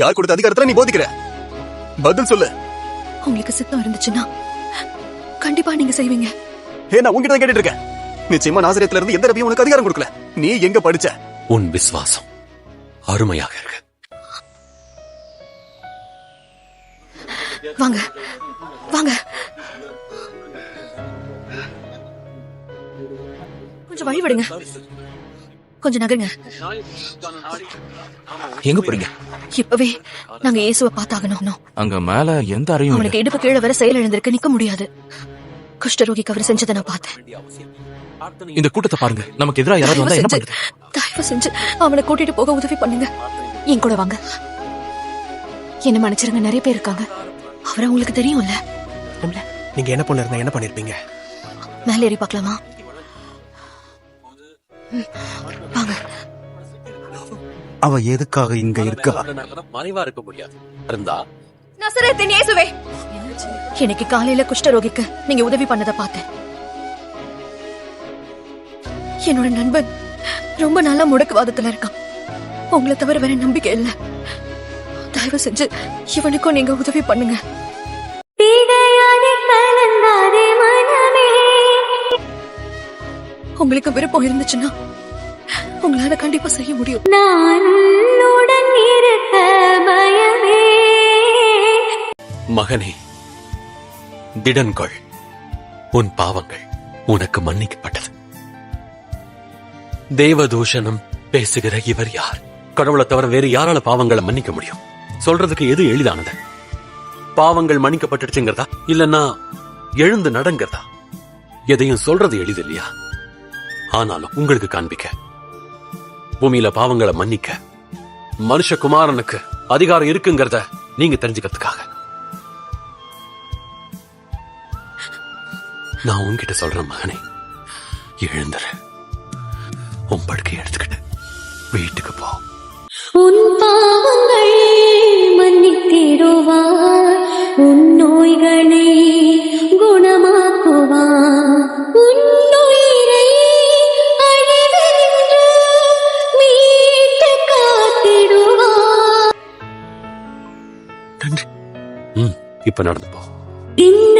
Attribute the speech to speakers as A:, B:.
A: யார் கொடுத்த அதிகாரத்துல நீ போதிக்கிற? பதில் சொல்லு.
B: உங்களுக்கு சித்தம் இருந்துச்சுன்னா கண்டிப்பா நீங்க செய்வீங்க.
A: ஏ நான் உங்ககிட்ட தான் கேட்டுட்டு இருக்கேன் நிச்சயமா நாசிரியத்துல இருந்து எந்த ரபியும் உனக்கு அதிகாரம் கொடுக்கல. நீ எங்க படிச்ச?
C: உன் விசுவாசம் அருமையாக இருக்கு.
B: வாங்க வாங்க. கொஞ்சம் வழி விடுங்க கொஞ்சம் நகருங்க.
D: எங்க போறீங்க?
B: இப்பவே நாங்க இயேசுவை பார்த்தாகணும்.
D: அங்க மேல எந்த அறையும்.
B: அவனுக்கு இடுப்பு கீழே வர செயல் எழுந்திருக்கு நிக்க முடியாது. குஷ்டரோகிக்கு அவர் செஞ்சதை நான் பார்த்தேன்.
D: இந்த கூட்டத்தை பாருங்க. நமக்கு எதிரா யாராவது வந்தா என்ன பண்றது?
B: தயவு செஞ்சு அவனை கூட்டிட்டு போக உதவி பண்ணுங்க. என் கூட வாங்க. என்ன மன்னிச்சிருங்க நிறைய பேர் இருக்காங்க. அவரை உங்களுக்கு தெரியும்ல.
E: நீங்க என்ன பொண்ணு இருந்தா என்ன பண்ணிருப்பீங்க?
B: மேல ஏறி பார்க்கலாமா? வாங்க.
F: அவ எதுக்காக இங்க இருக்கா?
C: மறைவா இருக்க முடியாது இருந்தா
B: நசரேத்தின் இயேசுவே. இன்னைக்கு காலையில குஷ்டரோகிக்கு நீங்க உதவி பண்ணத பார்த்தேன். என்னோட நண்பன் ரொம்ப நாளா முடக்குவாதத்துல இருக்கான். உங்களை தவிர வேற நம்பிக்கை இல்ல. தயவு செஞ்சு இவனுக்கும் நீங்க உதவி பண்ணுங்க. உங்களுக்கு விருப்பம் இருந்துச்சுன்னா உங்களால கண்டிப்பா செய்ய முடியும்.
G: நான் உன்னுடன் இருக்க பயமே.
C: மகனே திடன்கொள் உன் பாவங்கள் உனக்கு மன்னிக்கப்பட்டது. தேவதூஷணம் பேசுகிற இவர் யார்? கடவுளை தவிர வேறு யாரால பாவங்களை மன்னிக்க முடியும்? சொல்றதுக்கு எது எளிதானது? பாவங்கள் மன்னிக்கப்பட்டுடுச்சுங்கிறதா? இல்லன்னா எழுந்து நடங்கிறதா? எதையும் சொல்றது எளிது இல்லையா ஆனாலும் உங்களுக்கு காண்பிக்க. பூமியில பாவங்களை மன்னிக்க. மனுஷகுமாரனுக்கு அதிகாரம் இருக்குங்கிறத நீங்க தெரிஞ்சுக்கிறதுக்காக. நான் உன்கிட்ட சொல்றேன் மகனே. எழுந்துரு. உன் படுக்கையை எடுத்துக்கிட்டு வீட்டுக்கு போ.
G: உன் பாவங்கள்
C: இப்ப நடந்து போ.
G: தின்ன